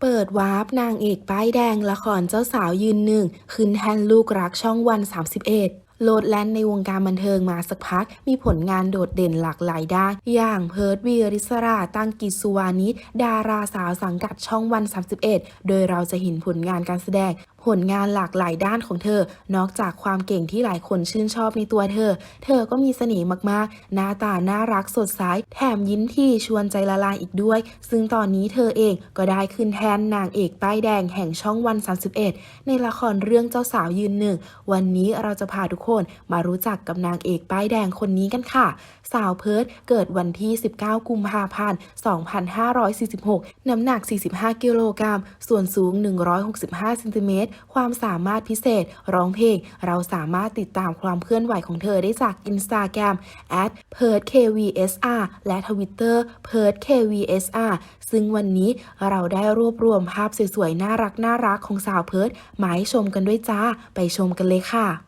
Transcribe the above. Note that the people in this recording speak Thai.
เปิดวาร์ปนางเอกป้ายแดงละครเจ้าสาวยืนหนึ่งขึ้นแทนลูกรักช่องวัน 31โลดแล่นในวงการบันเทิงมาสักพัก มีผลงานโดดเด่นหลากหลายด้าน อย่างเพิร์ดวีริสราตั้งกิจสุวานิชดาราสาวสังกัดช่องวัน 31 โดยเราจะเห็นผลงานการแสดง ผลงานหลากหลายด้านของเธอ นอกจากความเก่งที่หลายคนชื่นชอบในตัวเธอ เธอก็มีเสน่ห์มากๆ หน้าตาน่ารักสดใส แถมยิ้มที่ชวนใจละลายอีกด้วย ซึ่งตอนนี้เธอเองก็ได้ขึ้นแทนนางเอกป้ายแดงแห่งช่องวัน 31 ในละครเรื่องเจ้าสาวยืนหนึ่ง วันนี้เราจะพาทุกคนมารู้จักกับนางเอกป้ายแดงคนนี้กันค่ะ สาวเพิร์ดเกิดวันที่ 19 กุมภาพันธ์ 2546 น้ำหนัก 45 กิโลกรัม ส่วนสูง 165 เซนติเมตรความสามารถพิเศษ ร้องเพลง เราสามารถติดตามความเคลื่อนไหวของเธอได้จาก Instagram p e r d kvsr และ Twitter p e r d kvsr ซึ่งวันนี้เราได้รวบรวมภาพสวยๆ น่ารักน่ารักของสาวเพิร์ดมาให้ชมกันด้วยจ้า ไปชมกันเลยค่ะ